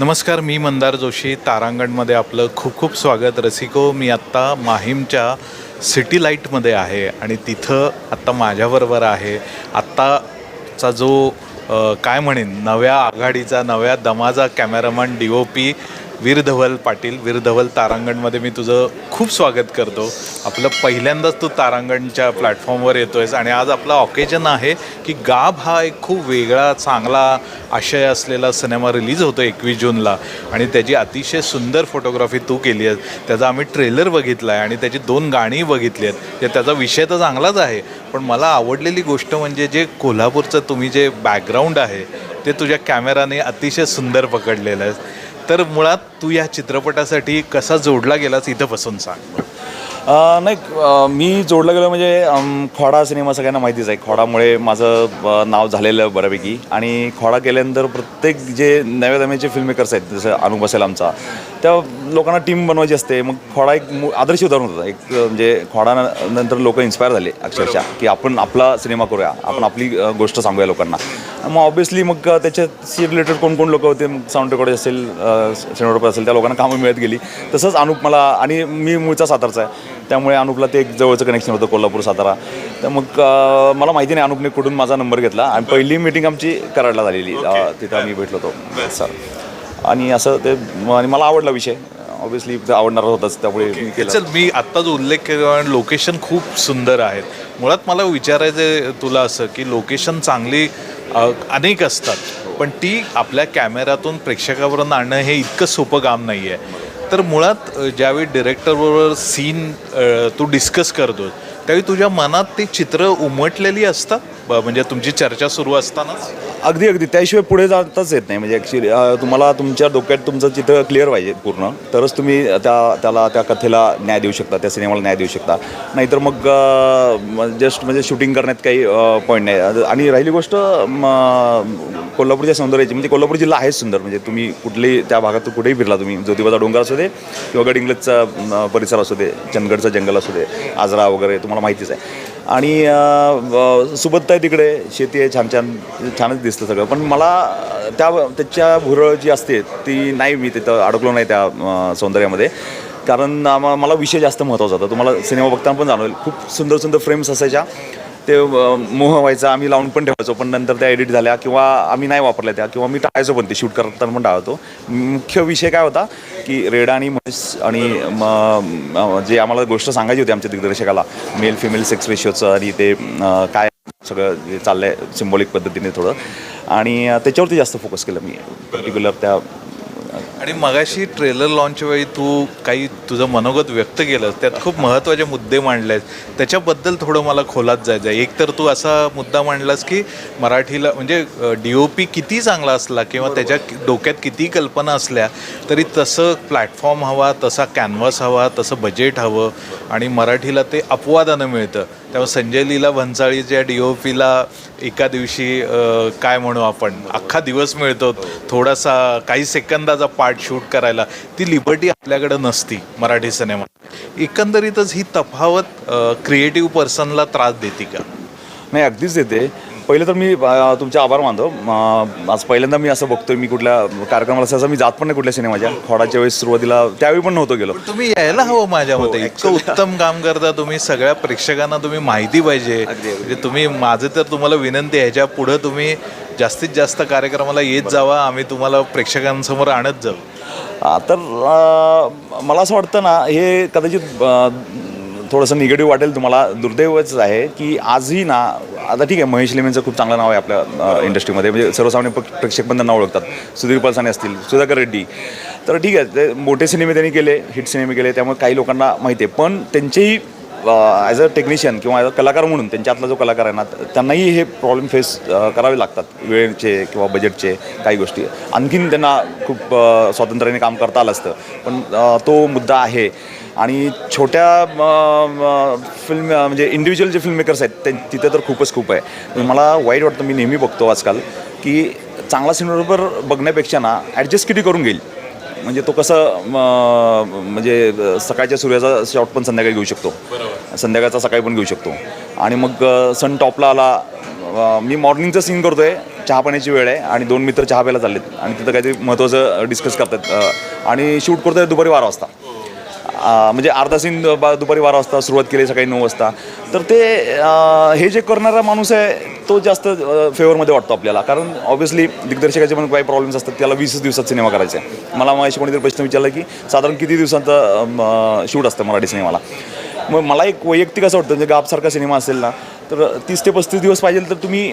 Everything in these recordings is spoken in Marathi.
नमस्कार मी मंदार जोशी. तारांगणमध्ये आपलं खूप खूप स्वागत. रसिको मी आत्ता माहीमच्या सिटी लाईटमध्ये आहे आणि तिथं आत्ता माझ्याबरोबर आहे. आत्ताचा जो काय म्हणेन नव्या आघाडीचा नव्या दमाचा cameraman D O P Veer Dhaval Patil Veer Dhaval तारांगणमध्ये मी तुझं खूप स्वागत करतो. आपलं पहिल्यांदाच तू तारांगणच्या प्लॅटफॉर्मवर येतो आहेस आणि आज आपला ऑकेजन आहे की गाभ हा एक खूप वेगळा चांगला आशय असलेला सिनेमा रिलीज होतो एकवीस जूनला. आणि त्याची अतिशय सुंदर फोटोग्राफी तू केली आहे त्याचा आम्ही ट्रेलर बघितला आहे आणि त्याची दोन गाणी बघितली आहेत. त्याचा विषय तर चांगलाच आहे पण मला आवडलेली गोष्ट म्हणजे जे कोल्हापूरचं तुम्ही जे बॅकग्राऊंड आहे ते तुझ्या कॅमेराने अतिशय सुंदर पकडलेलं आहे. तर मुळात तू या चित्रपटासाठी कसा जोडला गेलास इथं बसून सांग. नाही मी जोडलं गेलं म्हणजे खोडा सिनेमा सगळ्यांना माहितीच आहे. खोडामुळे माझं नाव झालेलं बऱ्यापैकी. आणि खोडा केल्यानंतर प्रत्येक जे नव्या दम्याचे फिल्ममेकर्स आहेत जसं अनुभव असेल आमचा त्या लोकांना टीम बनवायची असते. मग खोडा एक आदर्श उदाहरण होतं. एक म्हणजे खोडा नंतर लोक इन्स्पायर झाले अक्षरशः की आपण आपला सिनेमा करूया. आपण आपली गोष्ट सांगूया लोकांना. मग ऑब्विसली मग त्याच्याशी रिलेटेड कोण कोण लोक होते? साऊंड रेकॉर्ड असेल सिनेमॅटोग्राफर असेल त्या लोकांना कामं मिळत गेली. तसंच अनुप मला आणि मी मूळचा सातारचा आहे. त्यामुळे अनुपला ते एक जवळचं कनेक्शन होतं कोल्हापूर सातारा. तर मग मला माहिती नाही अनुपने कुठून माझा नंबर घेतला. आणि पहिली मीटिंग आमची कराडला झालेली. तिथं आम्ही भेटलो होतो. सर आणि असं ते आणि मला आवडला विषय. ऑब्विसली आवडणार होताच त्यामुळे मी केलं. चल मी आत्ताच उल्लेख केला लोकेशन खूप सुंदर आहेत. मुळात मला विचारायचं तुला असं की लोकेशन चांगली अनेक असतात. पण ती आपल्या कॅमेऱ्यातून प्रेक्षकापर्यंत आणणं हे इतकं सोपं काम नाही आहे तर मुळात ज्यावेळी डिरेक्टरबरोबर सीन तू डिस्कस करतो त्यावेळी तुझ्या मनात ते चित्र उमटलेली असतात? म्हणजे तुमची चर्चा सुरू असतानाच? अगदी अगदी. त्याशिवाय पुढे जाताच येत नाही. म्हणजे ॲक्च्युली तुम्हाला तुमच्या डोक्यात तुमचं चित्र क्लिअर पाहिजे पूर्ण. तरच तुम्ही त्या त्याला त्या कथेला न्याय देऊ शकता त्या सिनेमाला न्याय देऊ शकता. नाहीतर मग जस्ट म्हणजे शूटिंग करण्यात काही पॉईंट नाही. आणि राहिली गोष्ट कोल्हापूरच्या सौंदर्याची. म्हणजे कोल्हापूर जिल्हा आहेच सुंदर. म्हणजे तुम्ही कुठलेही त्या भागात कुठेही फिरला तुम्ही. ज्योतिबाचा डोंगर असू दे किंवा गड इंग्लजचा परिसर असू दे चंदगडचं जंगल असू दे आजरा वगैरे तुम्हाला माहितीच आहे. आणि सुबत्ता आहे तिकडे. शेती आहे छान छान छानच दिसतं सगळं. पण मला त्या त्याच्या भुरळ जी असते ती नाही मी तिथं अडकलो नाही त्या सौंदर्यामध्ये. कारण आम्हा मला विषय जास्त महत्त्वाचा होता. तुम्हाला सिनेमा बघताना पण जाणवेल. खूप सुंदर सुंदर फ्रेम्स असायच्या. ते मोह व्हायचा आम्ही लावून पण ठेवायचो पण नंतर त्या एडिट झाल्या किंवा आम्ही नाही वापरल्या त्या किंवा मी टाळायचो पण ते शूट करताना पण टाळतो मुख्य विषय काय होता की रेडा आणि महेश आणि जे आम्हाला गोष्ट सांगायची होती आमच्या दिग्दर्शकाला मेल फिमेल सेक्स रेशिओचं आणि ते काय सगळं जे चाललं आहे सिम्बॉलिक पद्धतीने थोडं. आणि त्याच्यावरती जास्त फोकस केलं मी पर्टिक्युलर त्या आणि मगाशी ट्रेलर लॉन्च वेळी तू काही तुझं मनोगत व्यक्त केलं त्यात खूप महत्त्वाचे मुद्दे मांडले आहेत त्याच्याबद्दल थोडं मला खोलात जायचं आहे एक तर तू असा मुद्दा मांडलास की मराठीला म्हणजे डी ओ पी किती चांगला असला किंवा त्याच्या डोक्यात किती कल्पना असल्या तरी तसं प्लॅटफॉर्म हवा तसा कॅनव्हास हवा तसं बजेट हवं आणि मराठीला ते अपवादानं मिळतं. त्यामुळे संजय लीला भन्साळीच्या डी ओ पीला एका दिवशी काय म्हणू आपण अख्खा दिवस मिळतो थोडासा काही सेकंदाचा पार्ट शूट करायला ती लिबर्टी आपल्याकडे नसती मराठी सिनेमात एकंदरीतच ही तफावत क्रिएटिव्ह पर्सनला त्रास देते का? नाही अगदीच देते. पहिलं तर मी तुमचे आभार मानतो. आज पहिल्यांदा मी असं बघतोय मी कुठल्या कार्यक्रमाला सहसा मी जात पण नाही कुठल्या सिनेमाच्या. खोडाच्या वेळेस सुरुवातीला त्यावेळी पण नव्हतो गेलो. तुम्ही यायला हवं माझ्या मते. इतकं उत्तम काम करता तुम्ही सगळ्या प्रेक्षकांना तुम्ही माहिती पाहिजे. म्हणजे तुम्ही माझं तर तुम्हाला विनंती आहे ह्याच्या पुढं तुम्ही जास्तीत जास्त कार्यक्रमाला येत जावा आम्ही तुम्हाला प्रेक्षकांसमोर आणत जाऊ. तर मला असं वाटतं ना हे कदाचित थोडंसं निगेटिव्ह वाटेल तुम्हाला. दुर्दैवच आहे की आजही ना आता ठीक आहे महेश लेमेंचं खूप चांगलं नाव आहे आपल्या इंडस्ट्रीमध्ये. म्हणजे सर्वसामान्य प्रेक्षक पण त्यांना ओळखतात. सुधीर पलसाने असतील सुधाकर रेड्डी. तर ठीक आहे ते मोठे सिनेमे त्यांनी केले हिट सिनेमे केले त्यामुळे काही लोकांना माहिती आहे. पण त्यांचेही ॲज अ टेक्निशियन किंवा ॲज अ कलाकार म्हणून त्यांच्यातला जो कलाकार आहे ना त्यांनाही हे प्रॉब्लेम फेस करावे लागतात वेळेचे किंवा बजेटचे काही गोष्टी. आणखीन त्यांना खूप स्वातंत्र्याने काम करता आलं असतं. पण तो मुद्दा आहे. आणि छोट्या फिल्म म्हणजे इंडिव्हिज्युअल जे फिल्म मेकर्स आहेत ते तिथे तर खूपच खूप आहे. पण मला वाईट वाटतं मी नेहमी बघतो आजकाल की चांगला सिनेमावर बघण्यापेक्षा ना ॲडजस्ट किती करून घेईल? म्हणजे तो कसं म्हणजे सकाळच्या सूर्याचा शॉट पण संध्याकाळी घेऊ शकतो. संध्याकाळचा सकाळी पण घेऊ शकतो. आणि मग सन टॉपला आला मी मॉर्निंगचं सीन करतोय चहा पाण्याची वेळ आहे आणि दोन मित्र चहा प्यायला चाललेत. आणि तिथं काहीतरी महत्त्वाचं डिस्कस करतात. आणि शूट करतोय दुपारी बारा वाजता. म्हणजे अर्धा सीन बा- दुपारी बारा वाजता सुरुवात केली सकाळी नऊ वाजता. तर ते हे जे करणारा माणूस आहे तो जास्त फेवरमध्ये वाटतो आपल्याला. कारण ऑब्व्हियसली दिग्दर्शकाचे पण काही प्रॉब्लेम्स असतात त्याला वीसच दिवसात सिनेमा करायचा आहे. मला माझ्या कोणीतरी प्रश्न विचारला की साधारण किती दिवसांचा शूट असतं मराठी सिनेमाला मग मला एक वैयक्तिक असं वाटतं म्हणजे गापसारखा सिनेमा असेल ना तर तीस ते पस्तीस दिवस पाहिजे तर तुम्ही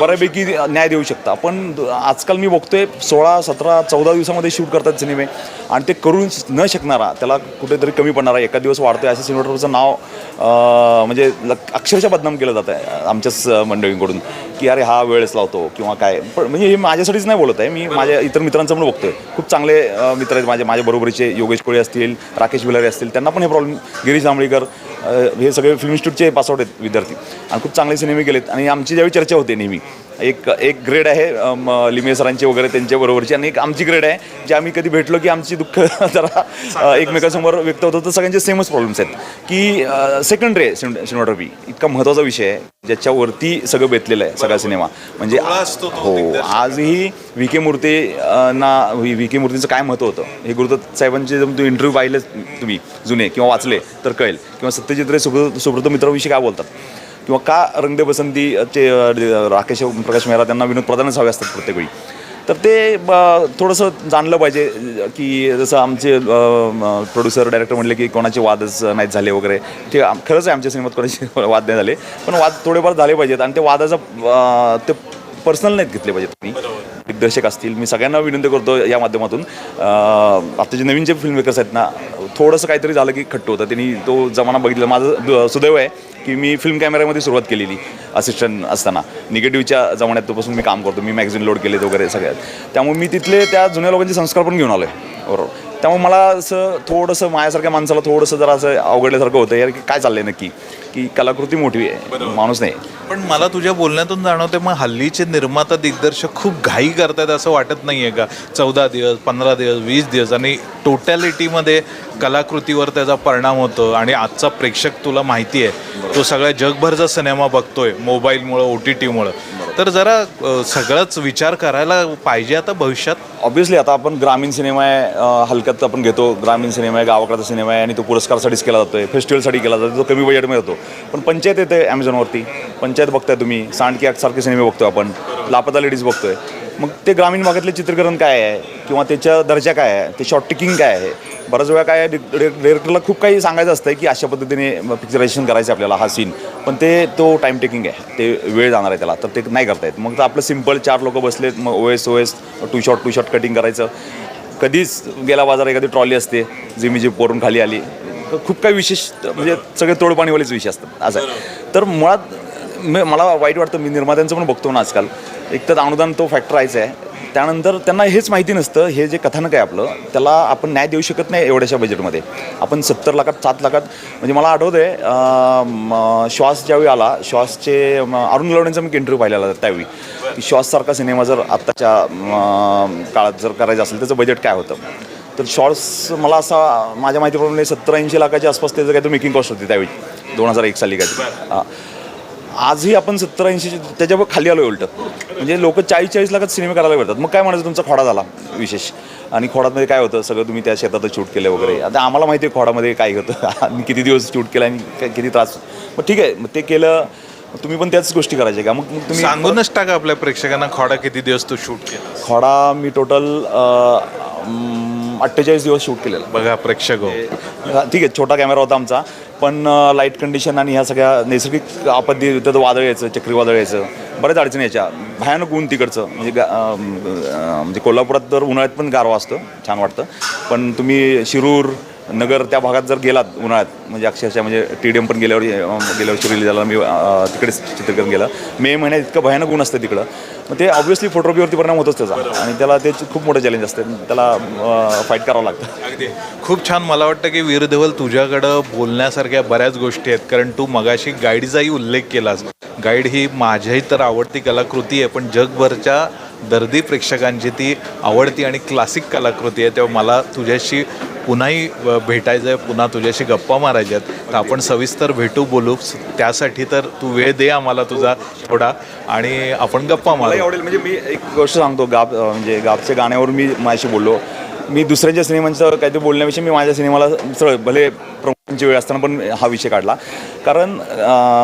बऱ्यापैकी न्याय देऊ शकता. पण आजकाल मी बघतोय सोळा सतरा चौदा दिवसामध्ये शूट करतात सिनेमे. आणि ते करू न शकणारा त्याला कुठेतरी कमी पडणारा एका दिवस वाढतोय अशा सिनेमाटोचं नाव म्हणजे अक्षरशः बदनाम केलं जातं आहे आमच्याच मंडळींकडून. की अरे हा वेळच लावतो किंवा काय. पण म्हणजे हे माझ्यासाठीच नाही बोलत आहे मी माझ्या इतर मित्रांचं पण बघतोय. खूप चांगले मित्र आहेत माझे माझ्या बरोबरीचे योगेश कोळी असतील राकेश विलारे असतील त्यांना पण हे प्रॉब्लेम. गिरीश जांभळीकर हे सगळे फिल्म इन्स्टिट्यूटचे पासआउट आहेत विद्यार्थी. आणि खूप चांगले सिनेमे गेलेत आणि आमची ज्यावेळी चर्चा होते नेहमी एक एक ग्रेड आहे लिमे सरांची वगैरे त्यांच्या बरोबरची आणि एक आमची ग्रेड आहे जे आम्ही कधी भेटलो की आमची दुःख जरा एकमेकांसमोर व्यक्त होतं तर सगळ्यांचे सेमच प्रॉब्लेम्स आहेत. की सेकंडरी आहे सिनेमॅटोग्राफी इतका महत्त्वाचा विषय आहे ज्याच्यावरती सगळं बेतलेलं आहे सगळा सिनेमा म्हणजे हो. आजही व्ही के मूर्ती ना व्ही के मूर्तीचं काय महत्त्व होतं? हे गुरुदत्त साहेबांचे जर तुम्ही इंटरव्ह्यू पाहिले तुम्ही जुने किंवा वाचले तर कळेल. किंवा सत्यजित रे सुब्रत सुब्रत मित्राविषयी काय बोलतात? किंवा का रंगदे बसंतीचे राकेश प्रकाश मेहरा त्यांना विनोद प्रधानच हवे असतात प्रत्येक वेळी तर ते ब- थोडंसं जाणलं पाहिजे की जसं आमचे प्रोड्युसर डायरेक्टर म्हणले की कोणाचे वादच नाहीत झाले वगैरे. ते खरंच आहे आमच्या सिनेमात कोणाचे वाद नाही झाले. पण वाद थोडेफार झाले पाहिजेत आणि ते वादाचा ते पर्सनल नाहीत घेतले पाहिजेत तुम्ही दिग्दर्शक असतील. मी सगळ्यांना विनंती करतो या माध्यमातून. आता जे नवीन जे फिल्म मेकर्स आहेत ना थोडंसं काहीतरी झालं की खट्ट होतं. त्यांनी तो जमाना बघितला. माझं सुदैव आहे की मी फिल्म कॅमेऱ्यामध्ये सुरुवात केलेली असिस्टंट असताना. निगेटिव्हच्या जमान्यातपासून मी काम करतो. मी मॅगझिन लोड केलेत वगैरे सगळ्यात. त्यामुळे मी तिथले त्या जुन्या लोकांचे संस्कार पण घेऊन आलो आहे बरोबर. त्यामुळे मला असं थोडंसं माझ्यासारख्या माणसाला थोडंसं जरा असं अवघडल्यासारखं होतं. यार की काय चाललंय नक्की? की कलाकृती मोठी आहे माणूस नाही. पण मला तुझ्या बोलण्यातून जाणवते मग हल्लीचे निर्माता दिग्दर्शक खूप घाई करतात असं वाटत नाही आहे का? चौदा दिवस पंधरा दिवस वीस दिवस आणि टोटॅलिटीमध्ये कलाकृतीवर त्याचा परिणाम होतो आणि आजचा प्रेक्षक तुला माहिती आहे तो सगळ्या जगभरचा सिनेमा बघतोय मोबाईलमुळं ओ टी टीमुळं. तर जरा सगळंच विचार करायला पाहिजे आता भविष्यात. ऑब्व्हियसली आता आपण ग्रामीण सिनेमा आहे हलक्यात आपण घेतो. ग्रामीण सिनेमा आहे गावाकडचा सिनेमा आहे आणि तो पुरस्कारसाठीच केला जातोय. फेस्टिवलसाठी केला जातो तो कमी बजेटमध्ये येतो पण पंचायत येते ॲमेझॉनवरती पंचायत बघताय तुम्ही. सांडकी सारखे सिनेमे बघतोय आपण. लापता लेडीज बघतोय. मग ते ग्रामीण भागातले चित्रीकरण काय आहे? किंवा त्याच्या दर्जा काय आहे? ते शॉर्ट टिकिंग काय आहे? बऱ्याच वेळा काय डिरेक्टरला खूप काही सांगायचं असतं की अशा पद्धतीने पिक्चरायझेशन करायचं आहे आपल्याला हा सीन पण ते तो टाईम टेकिंग आहे. ते वेळ जाणार आहे त्याला. तर ते नाही करता येत. मग तर आपलं सिंपल चार लोक बसलेत. मग O S O S two shot two shot cutting करायचं. कधीच गेला बाजार एखादी ट्रॉली असते. जिमी जीप वरून खाली आली. तर खूप काही विशेष म्हणजे सगळे तोडपाणीवालेच विषय असतात. असं आहे. तर मुळात म- मला वाईट वाटतं मी निर्मात्यांचं पण बघतो ना आजकाल. एक तर अनुदान तो फॅक्टर आहे. त्यानंतर त्यांना हेच माहिती नसतं हे जे कथानक आहे आपलं त्याला आपण न्याय देऊ शकत नाही एवढ्याशा बजेटमध्ये आपण सत्तर लाखात सात लाखात म्हणजे मला आठवतं आहे श्वास ज्यावेळी आला श्वासचे अरुण लवणेंचा मी इंटरव्ह्यू पाहिलेला त्यावेळी. की श्वाससारखा सिनेमा जर आत्ताच्या काळात जर करायचा असेल त्याचं बजेट काय होतं? तर शॉर्ट्स मला असा माझ्या माहितीप्रमाणे सत्तर ऐंशी लाखाच्या आसपास त्याचं काहीतरी मेकिंग कॉस्ट होती त्यावेळी दोन हजार एक साली काय हां. आजही आपण सत्तर ऐंशी त्याच्यावर खाली आलो उलट. म्हणजे लोक चाळीस चाळीस लाखात सिनेमे करायला भेटतात मग काय म्हणायचं तुमचा खोडा झाला विशेष? आणि खोडामध्ये काय होतं? सगळं तुम्ही त्या शेतातच शूट केलं वगैरे. आता आम्हाला माहिती आहे खोडामध्ये काय होतं. आणि किती दिवस शूट केलं आणि काय- किती त्रास मग ठीक आहे. मग ते केलं तुम्ही पण त्याच गोष्टी करायच्या का? मग मग तुम्ही सांगूनच टाका आपल्या प्रेक्षकांना खोडा किती दिवस तू शूट केला. खोडा मी टोटल अठ्ठेचाळीस दिवस शूट केलेला. बघा प्रेक्षक हो. हा, ठीक आहे छोटा कॅमेरा होता आमचा. पण लाइट कंडिशन आणि ह्या सगळ्या नैसर्गिक आपत्ती त्यात वादळ यायचं चक्रीवादळ यायचं बऱ्याच अडचणी यायच्या. भयानक ऊन तिकडचं. म्हणजे गा- म्हणजे कोल्हापुरात तर उन्हाळ्यात पण गारवा असतं छान वाटतं. पण तुम्ही शिरूर नगर त्या भागात जर गेलात उन्हाळ्यात म्हणजे अक्षरशः म्हणजे टी डी एम पण गेल्यावर अं, गेल्या वर्षी रिलीज झाला मी तिकडेच चित्रीकरण केलं मे महिन्यात इतकं भयानक ऊन असतं तिकडं. मग ते ऑब्व्हियसली फोटोग्राफीवरती परिणाम होतोच त्याचा. आणि त्याला ते खूप मोठं चॅलेंज असतं. त्याला फाईट करावं लागतं. अगदी. खूप छान. मला वाटतं की वीर धवल तुझ्याकडं बोलण्यासारख्या बऱ्याच गोष्टी आहेत. कारण तू मगाशी गाईडचाही उल्लेख केलास. गाईड ही माझ्याही तर आवडती कलाकृती आहे. पण जगभरच्या दर्दी प्रेक्षकांची ती आवडती आणि क्लासिक कलाकृती आहे. तेव्हा मला तुझ्याशी पुन्हाही भेटायचं आहे पुन्हा तुझ्याशी गप्पा मारायच्या आहेत. तर आपण सविस्तर भेटू बोलू. त्यासाठी तर तू वेळ दे आम्हाला तुझा थोडा. आणि आपण गप्पा मलाही आवडेल. म्हणजे मी एक गोष्ट सांगतो गाब म्हणजे गाबच्या गाण्यावर मी माझ्याशी बोललो. मी दुसऱ्यांच्या सिनेमांचं काहीतरी बोलण्याविषयी मी माझ्या सिनेमाला सरळ भले प्रमुख वेळ असताना पण हा विषय काढला. कारण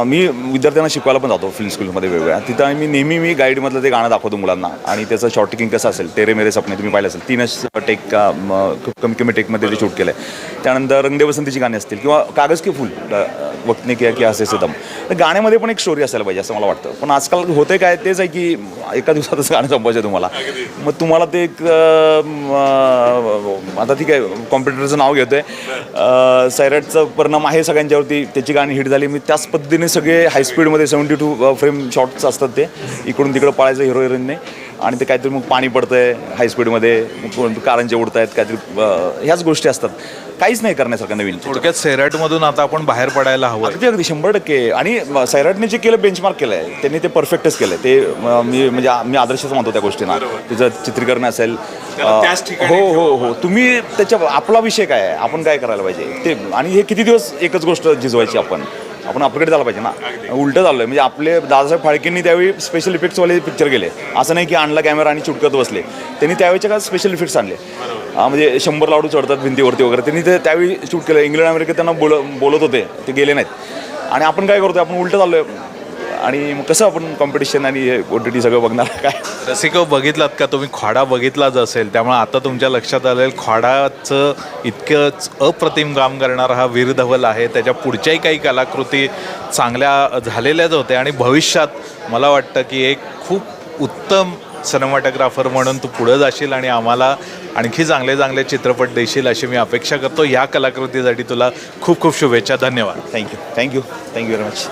मी विद्यार्थ्यांना शिकवायला पण जातो फिल्म स्कूलमध्ये वेगवेगळ्या. तिथं मी नेहमी मी गाईडमधलं ते गाणं दाखवतो मुलांना. आणि त्याचं शॉर्ट टेकिंग कसं असेल तेरे मेरे सपने तुम्ही पाहिलं असेल तीनच टेक खूप कमी कमी टेकमध्ये ते शूट केलं आहे त्यानंतर रंगदे बसंतीची गाणी असतील किंवा कागज की फुल वक्तने किया की असे दम तर गाण्यामध्ये पण एक स्टोरी असायला पाहिजे असं मला वाटतं. पण आजकाल होते काय तेच आहे की एका दिवसातच गाणं संपवायचं आहे तुम्हाला मग तुम्हाला ते एक आता ठीक आहे कॉम्प्युटरचं नाव घेतोय. अं, त्याचा परिणाम आहे सगळ्यांच्यावरती. त्याची गाणी हिट झाली. मी त्याच पद्धतीने सगळे हायस्पीडमध्ये सेवन्टी टू फ्रेम शॉट्स असतात ते. इकडून तिकडं पळायचं हिरो हिरोईनने आणि ते काहीतरी मग पाणी पडतंय हायस्पीडमध्ये मग कारंजे उडत आहेत काहीतरी ह्याच गोष्टी असतात. काहीच नाही करण्यासारखं नवीन. थोडक्यात सैराटमधून आता आपण बाहेर पडायला हवं अगदी अगदी शंभर टक्के. आणि सैराटने जे केलं बेंचमार्क केलं आहे त्यांनी ते परफेक्टच केलं ते म- म्हणजे मी आदर्शच मानतो त्या गोष्टींना. तिचं चित्रीकरण असेल हो हो हो. तुम्ही त्याच्या आपला विषय काय आहे? आपण काय करायला पाहिजे? ते आणि हे किती दिवस एकच गोष्ट झिजवायची आपण? आपण अपग्रेड झाला पाहिजे ना. उलटं झालं म्हणजे आपले दादासाहेब फाळकेंनी त्यावेळी स्पेशल इफेक्ट्सवाले पिक्चर गेले असं नाही की आणला कॅमेरा आणि चुटकत बसले. त्यांनी त्यावेळेच्या काळात स्पेशल इफेक्ट्स आणले. म्हणजे शंभर लाडू चढतात भिंतीवरती वगैरे. त्यांनी ते त्यावेळी शूट केलं. इंग्लंड अमेरिकेत त्यांना बोल बोलत होते. ते गेले नाहीत. आणि आपण काय करतोय? आपण उलटं चाललोय आणि मग कसं आपण कॉम्पिटिशन आणि ओ टी टी सगळं बघणार काय? रसिको बघितलात का? तुम्ही खोडा बघितलाच असेल. त्यामुळे आता तुमच्या लक्षात आलेल खोडाचं इतकं अप्रतिम काम करणारा हा वीर धवल आहे. त्याच्या पुढच्याही काही कलाकृती चांगल्या झालेल्याच होत्या आणि भविष्यात मला वाटतं की एक खूप उत्तम सिनेमॅटोग्राफर म्हणून तू पुढं जाशील आणि आम्हाला आणखी चांगले चांगले चित्रपट देशील अशी मी अपेक्षा करतो. या कलाकृतीसाठी तुला खूप खूप शुभेच्छा. धन्यवाद. Thank you thank you thank you very much